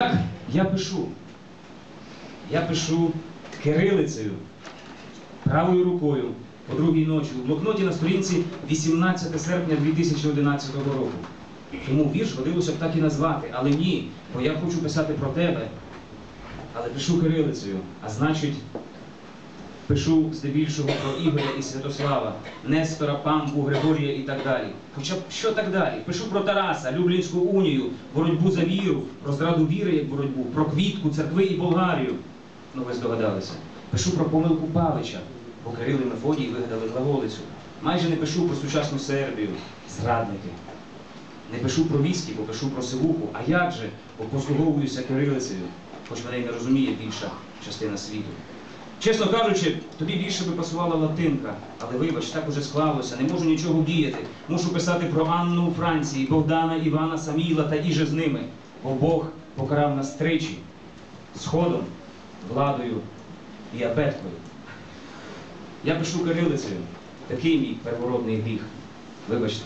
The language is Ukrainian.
Так, я пишу. Я пишу кирилицею, правою рукою, по другій ночі, у блокноті на сторінці 18 серпня 2011 року. Тому вірш годилося б так і назвати, але ні, бо я хочу писати про тебе, але пишу кирилицею, а значить, пишу здебільшого про Ігоря і Святослава, Нестора, Пампу, Григорія і так далі. Хоча б що так далі? Пишу про Тараса, Люблінську унію, боротьбу за віру, про зраду віри як боротьбу, про квітку, церкви і Болгарію. Ну ви здогадалися. Пишу про помилку Павича, бо Кирил і Мефодій вигадали глаголицю. Майже не пишу про сучасну Сербію, зрадники. Не пишу про віскі, бо пишу про сивуху. А як же? Бо послуговуюся кирилицею, хоч мене й не розуміє більша частина світу. Чесно кажучи, тобі більше би пасувала латинка, але вибач, так уже склалося, не можу нічого діяти. Мушу писати про Анну у Франції, Богдана, Івана, Саміла та іже з ними, бо Бог покарав нас тричі сходом, владою і абеткою. Я пишу кирилицею, такий мій первородний гріх. Вибачте.